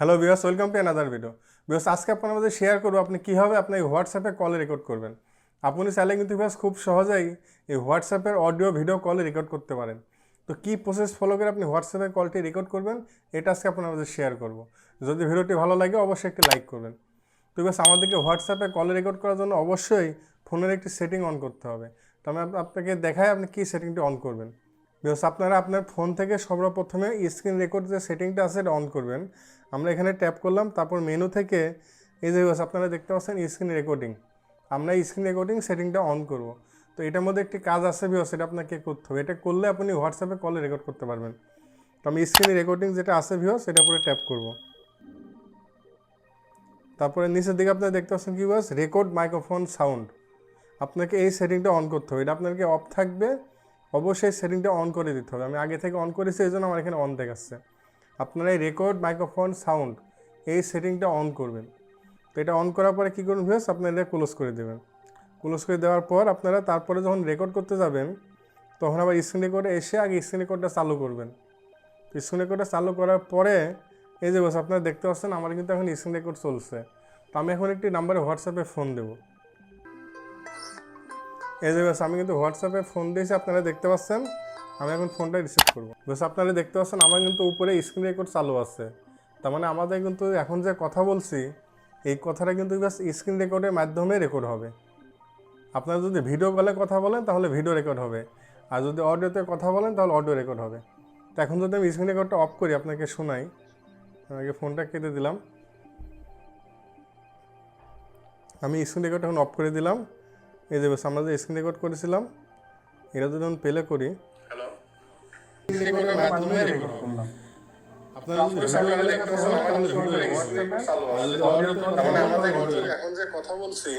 Hello Beas welcome to another video Beas আজকে আপনার মধ্যে শেয়ার করব আপনি কীভাবে আপনি হোয়াটসঅ্যাপে কলে রেকর্ড করবেন। আপনি চাইলে কিন্তু বিয়াস খুব সহজেই এই হোয়াটসঅ্যাপের অডিও ভিডিও কলে রেকর্ড করতে পারেন। তো কী প্রসেস ফলো করে আপনি হোয়াটসঅ্যাপে কলটি রেকর্ড করবেন, এটা আজকে আপনার মধ্যে শেয়ার করব। যদি ভিডিওটি ভালো লাগে, অবশ্যই একটি লাইক করবেন। তো বিয়াস আমাদেরকে হোয়াটসঅ্যাপে কলে রেকর্ড করার জন্য অবশ্যই ফোনের একটি সেটিং অন করতে হবে। তো আমি আপনাকে দেখাই আপনি কী সেটিংটি অন করবেন। বিকজ আপনারা আপনার ফোন থেকে সর্বপ্রথমে স্ক্রিন রেকর্ড যে সেটিংটা আছে এটা অন করবেন। আমরা এখানে ট্যাপ করলাম তারপর মেনু থেকে এই যে viewers, আপনারা দেখতে পাচ্ছেন স্ক্রিন রেকর্ডিং আমরা স্ক্রিন রেকর্ডিং সেটিংটা অন করব। তো এটার মধ্যে একটি কাজ আছে বিকজ সেটা আপনাকে করতে হবে। এটা করলে আপনি হোয়াটসঅ্যাপে কলে রেকর্ড করতে পারবেন। তো আমি স্ক্রিন রেকর্ডিং যেটা আছে ভিউস সেটা পরে ট্যাপ করব। তারপরে নিচের দিকে আপনারা দেখতে পাচ্ছেন কি বাস রেকর্ড মাইক্রোফোন সাউন্ড আপনাকে এই সেটিংটা অন করতে হবে। এটা আপনাকে অফ থাকবে। অবশ্যই সেটিংটা অন করে দিতে হবে। আমি আগে থেকে অন করেছি এই জন্য আমার এখানে অন দেখাচ্ছে। আপনারা এই রেকর্ড মাইক্রোফোন সাউন্ড এই সেটিংটা অন করবেন। তো এটা অন করার পরে কী করবেন ভিউস আপনারা এটা ক্লোজ করে দেবেন। ক্লোজ করে দেওয়ার পর আপনারা তারপরে যখন রেকর্ড করতে যাবেন, তখন আবার স্ক্রিন রেকর্ডে এসে আগে স্ক্রিন রেকর্ডটা চালু করবেন। তো স্ক্রিন রেকর্ডটা চালু করার পরে, এই যে বস আপনারা দেখতে পাচ্ছেন, আমার কিন্তু এখন স্ক্রিন রেকর্ড চলছে। তো আমি এখন একটি নাম্বারে হোয়াটসঅ্যাপে ফোন দেবো। এই যে আমি কিন্তু হোয়াটসঅ্যাপে ফোন দিয়েছি, আপনারা দেখতে পাচ্ছেন। আমি এখন ফোনটা রিসিভ করব। বাস, আপনারা দেখতে পাচ্ছেন, আমার কিন্তু উপরে স্ক্রিন রেকর্ড চালু আছে। তার মানে আমাদের কিন্তু এখন যে কথা বলছি, এই কথাটা কিন্তু বাস স্ক্রিন রেকর্ডের মাধ্যমে রেকর্ড হবে। আপনারা যদি ভিডিও কলে কথা বলেন, তাহলে ভিডিও রেকর্ড হবে। আর যদি অডিওতে কথা বলেন, তাহলে অডিও রেকর্ড হবে। তো এখন যদি আমি স্ক্রিন রেকর্ডটা অফ করি, আপনাকে শোনাই। আমাকে ফোনটা কেটে দিলাম। আমি স্ক্রিন রেকর্ড এখন অফ করে দিলাম। এই যে আমরা যে স্ক্রিন রেকর্ড করেছিলাম এটা যদি আমি প্লে করি এখন যে কথা বলছি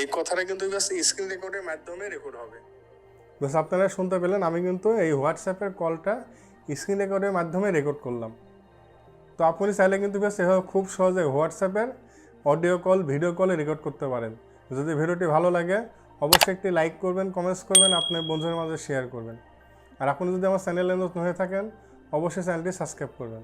এই কথাটা কিন্তু স্ক্রিন রেকর্ডের মাধ্যমে রেকর্ড হবে। বাস আপনারা শুনতে পেলেন আমি কিন্তু এই হোয়াটসঅ্যাপের কলটা স্ক্রিন রেকর্ডের মাধ্যমে রেকর্ড করলাম। তো আপনি চাইলে কিন্তু বেশ এভাবে খুব সহজে হোয়াটসঅ্যাপের অডিও কল ভিডিও কলে রেকর্ড করতে পারেন। যদি ভিডিওটি ভালো লাগে, অবশ্যই একটি লাইক করবেন কমেন্টস করবেন, আপনার বন্ধুদের মাঝে শেয়ার করবেন। আর আপনি যদি আমার চ্যানেলে নতুন হয়ে থাকেন, অবশ্যই চ্যানেলটি সাবস্ক্রাইব করবেন।